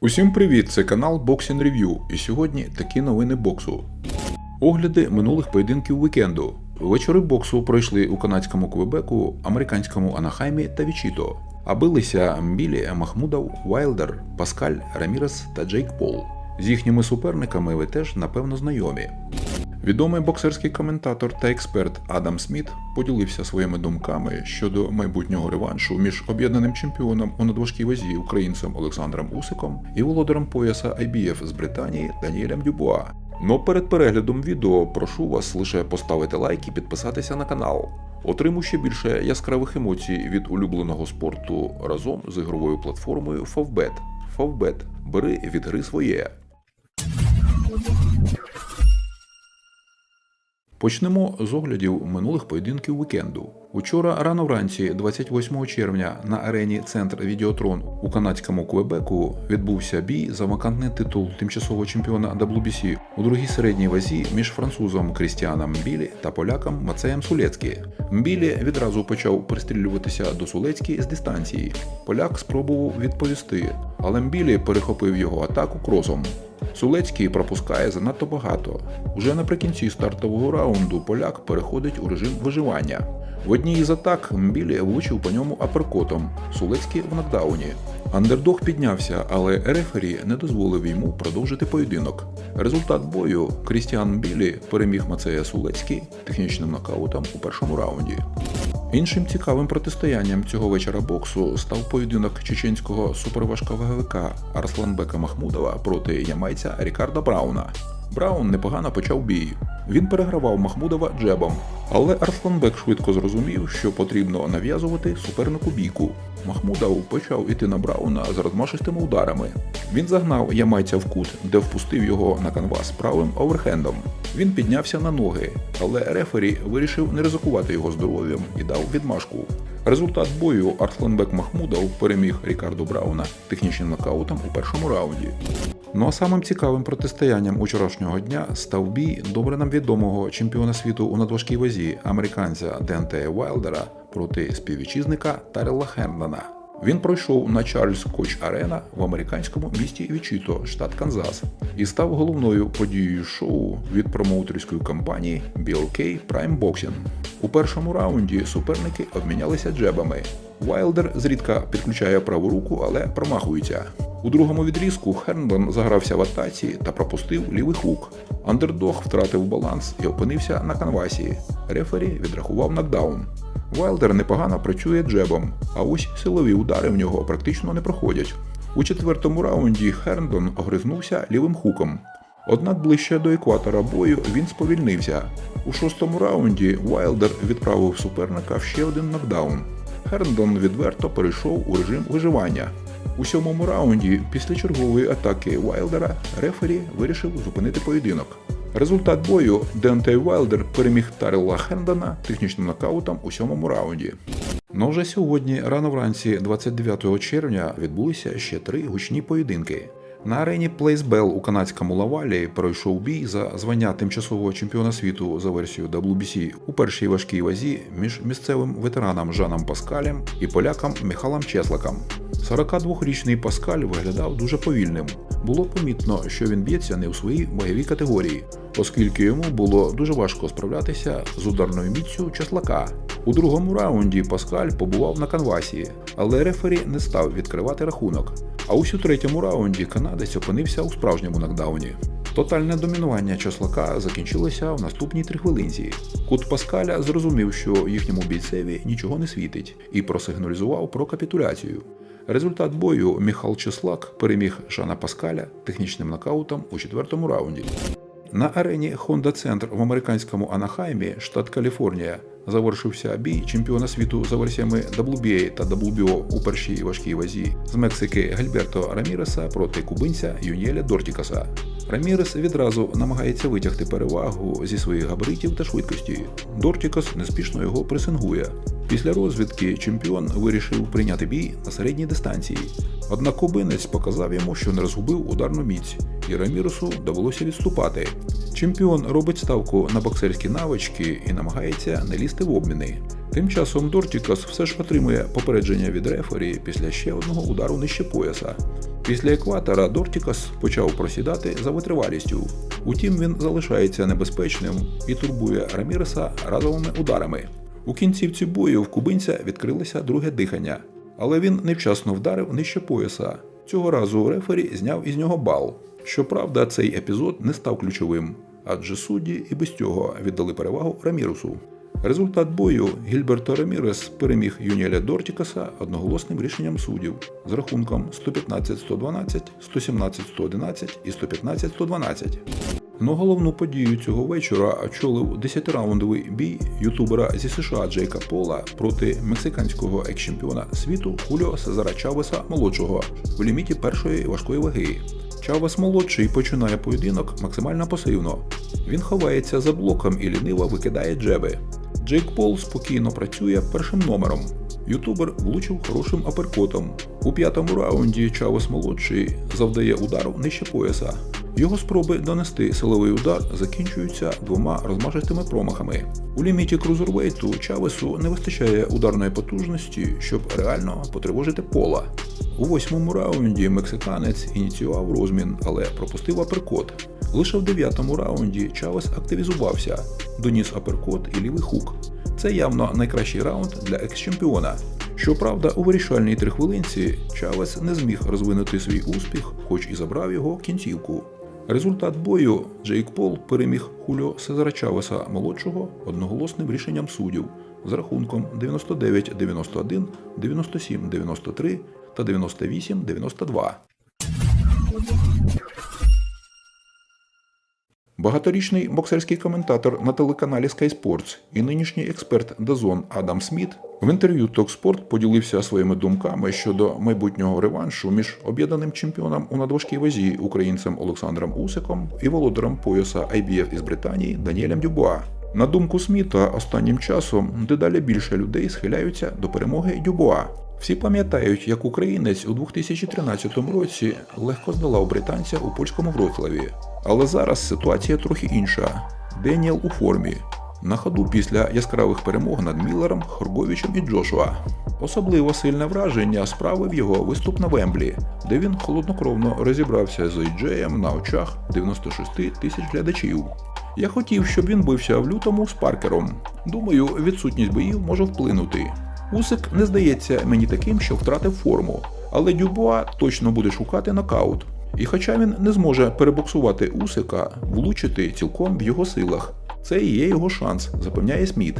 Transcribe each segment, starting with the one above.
Усім привіт! Це канал Boxing Review і сьогодні такі новини боксу. Огляди минулих поєдинків вікенду. Вечори боксу пройшли у канадському Квебеку, американському Анахаймі та Вічіто. А билися Мбілі, Махмудов, Вайлдер, Паскаль, Рамірес та Джейк Пол. З їхніми суперниками ви теж напевно знайомі. Відомий боксерський коментатор та експерт Адам Сміт поділився своїми думками щодо майбутнього реваншу між об'єднаним чемпіоном у надважкій вазі українцем Олександром Усиком і володарем пояса IBF з Британії Даніелем Дюбуа. Но перед переглядом відео прошу вас лише поставити лайк і підписатися на канал. Отримуй ще більше яскравих емоцій від улюбленого спорту разом з ігровою платформою Favbet. Favbet. Бери від гри своє. Почнемо з оглядів минулих поєдинків вікенду. Учора рано вранці, 28 червня, на арені Центр Відеотрон у канадському Квебеку відбувся бій за вакантний титул тимчасового чемпіона WBC у другій середній вазі між французом Крістіаном Мбілі та поляком Мацеєм Сулецькі. Мбілі відразу почав пристрілюватися до Сулецькі з дистанції. Поляк спробував відповісти, але Мбілі перехопив його атаку кросом. Сулецький пропускає занадто багато. Уже наприкінці стартового раунду поляк переходить у режим виживання. В одній із атак Мбілі влучив по ньому аперкотом, Сулецький в нокдауні. Андердог піднявся, але рефері не дозволив йому продовжити поєдинок. Результат бою Крістіан Білі переміг Мацея Сулецький технічним нокаутом у першому раунді. Іншим цікавим протистоянням цього вечора боксу став поєдинок чеченського суперважковаговика Арсланбека Махмудова проти ямайця Рікарда Брауна. Браун непогано почав бій. Він перегравав Махмудова джебом, але Арсланбек швидко зрозумів, що потрібно нав'язувати супернику бійку. Махмудов почав іти на Брауна з розмашистими ударами. Він загнав ямайця в кут, де впустив його на канвас правим оверхендом. Він піднявся на ноги, але рефері вирішив не ризикувати його здоров'ям і дав відмашку. Результат бою Арсланбек Махмудов переміг Рікарду Брауна технічним нокаутом у першому раунді. Ну а самим цікавим протистоянням учорашнього дня став бій добре нам відомого чемпіона світу у надважкій вазі американця Денте Вайлдера проти співвітчизника Тарела Херндона. Він пройшов на Чарльз Коч Арена в американському місті Вічіто, штат Канзас, і став головною подією шоу від промоутерської компанії BLK Prime Boxing. У першому раунді суперники обмінялися джебами. Вайлдер зрідка підключає праву руку, але промахується. У другому відрізку Херндон загрався в атаці та пропустив лівий хук. Андердог втратив баланс і опинився на канвасі. Рефері відрахував нокдаун. Вайлдер непогано працює джебом, а ось силові удари в нього практично не проходять. У четвертому раунді Херндон огризнувся лівим хуком. Однак ближче до екватора бою він сповільнився. У шостому раунді Вайлдер відправив суперника в ще один нокдаун. Херндон відверто перейшов у режим виживання. У сьомому раунді, після чергової атаки Вайлдера, рефері вирішив зупинити поєдинок. Результат бою Денте Вайлдер переміг Тарела Хендена технічним нокаутом у сьомому раунді. Но вже сьогодні, рано вранці, 29 червня, відбулися ще три гучні поєдинки. На арені Bell у канадському Лавалі пройшов бій за звання тимчасового чемпіона світу за версією WBC у першій важкій вазі між місцевим ветераном Жаном Паскалем і поляком Михалом Чеслаком. 42-річний Паскаль виглядав дуже повільним. Було помітно, що він б'ється не у своїй ваговій категорії, оскільки йому було дуже важко справлятися з ударною міцю Чеслака. У другому раунді Паскаль побував на канвасі, але рефері не став відкривати рахунок. А ось у третьому раунді канадець опинився у справжньому нокдауні. Тотальне домінування числака закінчилося в наступній трихвилинці. Кут Паскаля зрозумів, що їхньому бійцеві нічого не світить, і просигналізував про капітуляцію. Результат бою Міхал Числак переміг Жана Паскаля технічним нокаутом у четвертому раунді. На арені Honda Центр в американському Анахаймі, штат Каліфорнія, завершився бій чемпіона світу за версіями WBA та WBO у першій важкій вазі з Мексики Гальберто Раміреса проти кубинця Юніеля Дортікаса. Рамірес відразу намагається витягти перевагу зі своїх габаритів та швидкості. Дортікас неспішно його пресингує. Після розвідки чемпіон вирішив прийняти бій на середній дистанції. Однак кубинець показав йому, що не розгубив ударну міць, і Раміресу довелося відступати. Чемпіон робить ставку на боксерські навички і намагається не лізти в обміни. Тим часом Дортікас все ж отримує попередження від рефері після ще одного удару нижче пояса. Після екватора Дортікас почав просідати за витривалістю. Утім, він залишається небезпечним і турбує Раміреса разовими ударами. У кінцівці бою в кубинця відкрилося друге дихання, але він невчасно вдарив нижче пояса. Цього разу рефері зняв із нього бал. Щоправда, цей епізод не став ключовим, адже судді і без цього віддали перевагу Рамірусу. Результат бою Гільберто Рамірес переміг Юніеля Дортікаса одноголосним рішенням суддів з рахунком 115-112, 117-111 і 115-112. Но головну подію цього вечора очолив 10-раундовий бій ютубера зі США Джейка Пола проти мексиканського екс-чемпіона світу Хуліо Сезара Чавеса молодшого в ліміті першої важкої ваги. Чавес молодший починає поєдинок максимально пасивно. Він ховається за блоком і ліниво викидає джеби. Джейк Пол спокійно працює першим номером. Ютубер влучив хорошим аперкотом. У п'ятому раунді Чавес молодший завдає удару нижче пояса. Його спроби донести силовий удар закінчуються двома розмашистими промахами. У ліміті крузервейту Чавесу не вистачає ударної потужності, щоб реально потривожити пола. У восьмому раунді мексиканець ініціював розмін, але пропустив аперкот. Лише в дев'ятому раунді Чавес активізувався, доніс аперкот і лівий хук. Це явно найкращий раунд для екс-чемпіона. Щоправда, у вирішальній трихвилинці Чавес не зміг розвинути свій успіх, хоч і забрав його кінцівку. Результат бою Джейк Пол переміг Хуліо Сезара Чавеса молодшого одноголосним рішенням суддів з рахунком 99-91, 97-93 та 98-92. Багаторічний боксерський коментатор на телеканалі Sky Sports і нинішній експерт Дазон Адам Сміт в інтерв'ю Talksport поділився своїми думками щодо майбутнього реваншу між об'єднаним чемпіоном у надважкій вазі українцем Олександром Усиком і володарем пояса IBF із Британії Даніелем Дюбуа. На думку Сміта, останнім часом дедалі більше людей схиляються до перемоги Дюбуа. Всі пам'ятають, як українець у 2013 році легко здолав британця у польському Вроцлаві. Але зараз ситуація трохи інша. Деніел у формі. На ходу після яскравих перемог над Міллером, Хорговичем і Джошуа. Особливо сильне враження справив його виступ на Вемблі, де він холоднокровно розібрався з Ейджеєм на очах 96 тисяч глядачів. Я хотів, щоб він бився в лютому з Паркером. Думаю, відсутність боїв може вплинути. Усик не здається мені таким, що втратив форму, але Дюбуа точно буде шукати нокаут. І хоча він не зможе перебоксувати Усика, влучити цілком в його силах. Це і є його шанс, запевняє Сміт.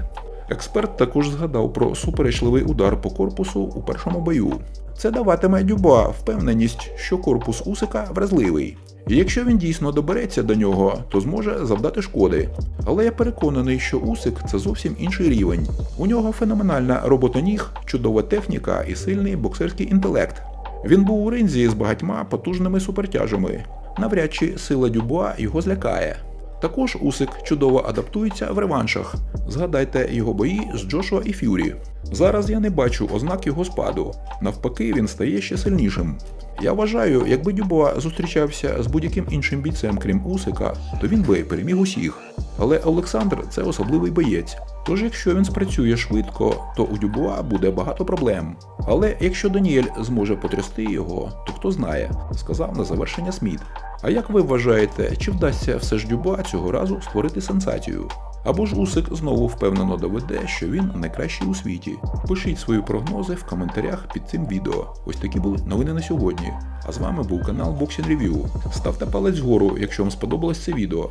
Експерт також згадав про суперечливий удар по корпусу у першому бою. Це даватиме Дюбуа впевненість, що корпус Усика вразливий. І якщо він дійсно добереться до нього, то зможе завдати шкоди. Але я переконаний, що Усик це зовсім інший рівень. У нього феноменальна робота ніг, чудова техніка і сильний боксерський інтелект. Він був у ринзі з багатьма потужними супертяжами. Навряд чи сила Дюбуа його злякає. Також Усик чудово адаптується в реваншах. Згадайте його бої з Джошуа і Ф'юрі. Зараз я не бачу ознак його спаду. Навпаки, він стає ще сильнішим. Я вважаю, якби Дюбуа зустрічався з будь-яким іншим бійцем, крім Усика, то він би переміг усіх. Але Олександр це особливий боєць. Тож, якщо він спрацює швидко, то у Дюбуа буде багато проблем. Але якщо Даніель зможе потрясти його, то хто знає, сказав на завершення Сміт. А як ви вважаєте, чи вдасться все ж Дюбуа цього разу створити сенсацію? Або ж Усик знову впевнено доведе, що він найкращий у світі. Пишіть свої прогнози в коментарях під цим відео. Ось такі були новини на сьогодні. А з вами був канал Boxing Review. Ставте палець вгору, якщо вам сподобалось це відео.